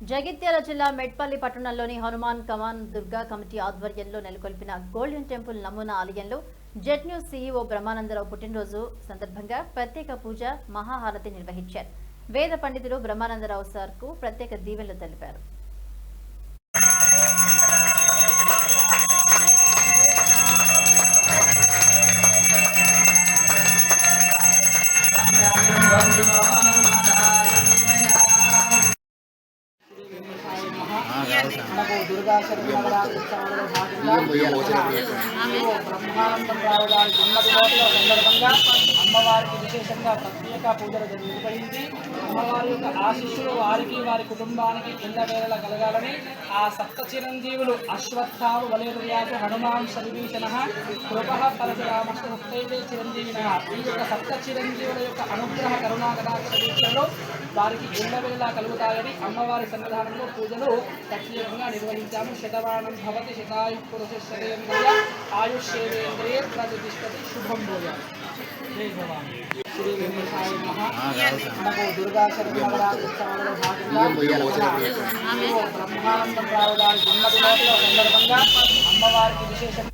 జగిత్యాల జిల్లా మెట్పల్లి పట్టణంలోని హనుమాన్ కమాన్ దుర్గా కమిటీ ఆధ్వర్యంలో నెలకొల్పిన గోల్డెన్ టెంపుల్ నమూనా ఆలయంలో జెట్ న్యూస్ సీఈఓ బ్రహ్మానందరావు పుట్టినరోజు సందర్భంగా ప్రత్యేక పూజ మహాహారతి నిర్వహించారు వేద పండితులు బ్రహ్మానందరావు సార్కు ప్రత్యేక దీవెనలు తెలిపారు మనకు బ్రహ్మానందం రావు గారి జన్మదినోత్సవ సందర్భంగా అమ్మవారికి విశేషంగా ప్రత్యేక పూజలు నిర్వహించి అమ్మవారి యొక్క ఆశీస్సులు వారికి వారి కుటుంబానికి ఎల్లవేళలా కలగాలని ఆ సప్త చిరంజీవులు అశ్వత్థాము వలేరుయాసు హనుమాన్ సర్వీషణ కృప పరశురామష్ట చిరంజీవిన. ఈ యొక్క సప్త చిరంజీవుల యొక్క అనుగ్రహ కరుణాకటాక్ష వారికి ఎల్లవేళలా కలుగుతాయని అమ్మవారి సన్నిధానంలో పూజలు ప్రత్యేకంగా నిర్వహించాము శతమానం భవతి శతాయు పురుష శతేంద్రియ ఆయుష్యేంద్రియ ప్రతిష్టతి శుభం భోజ జై భవాని శ్రీ వెంకటేశాయ నమః మనకు దుర్గా శరణవరాత్రి ఉత్సవాలలో భాగంగా ఈవో బ్రహ్మానందం రావు గారి జన్మదినోత్సవ సందర్భంగా అమ్మవారికి విశేషం